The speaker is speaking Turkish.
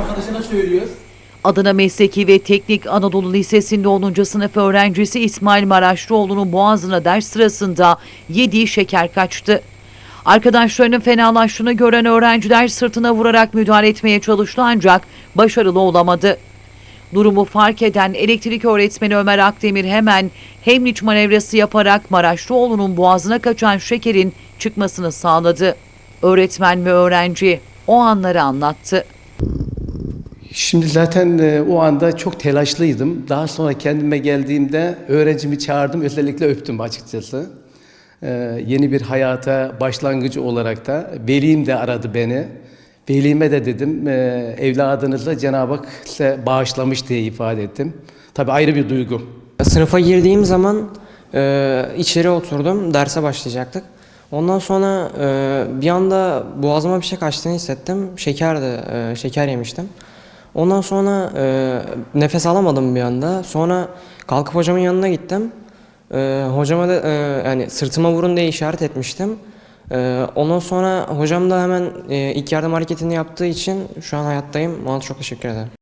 Arkadaşına söylüyor. Adana Mesleki ve Teknik Anadolu Lisesi'nde 10. sınıf öğrencisi İsmail Maraşlıoğlu'nun boğazına ders sırasında yediği şeker kaçtı. Arkadaşlarının fenalaştığını gören öğrenciler sırtına vurarak müdahale etmeye çalıştı ancak başarılı olamadı. Durumu fark eden elektrik öğretmeni Ömer Akdemir hemen Hemliç manevrası yaparak Maraşlıoğlu'nun boğazına kaçan şekerin çıkmasını sağladı. Öğretmen ve öğrenci o anları anlattı. Şimdi zaten e, o anda çok telaşlıydım. Daha sonra kendime geldiğimde öğrencimi çağırdım, özellikle öptüm açıkçası. E, yeni bir hayata başlangıcı olarak da velim de aradı beni. Velime de dedim, e, evladınızla Cenab-ı Hak size bağışlamış diye ifade ettim. Tabii ayrı bir duygu. Sınıfa girdiğim zaman e, içeri oturdum, derse başlayacaktık. Ondan sonra e, bir anda boğazıma bir şey kaçtığını hissettim. Şekerdi, e, şeker yemiştim. Ondan sonra e, nefes alamadım bir anda. Sonra kalkıp hocamın yanına gittim. E, hocama da e, yani sırtıma vurun diye işaret etmiştim. E, ondan sonra hocam da hemen e, ilk yardım hareketini yaptığı için şu an hayattayım. Ona çok teşekkür ederim.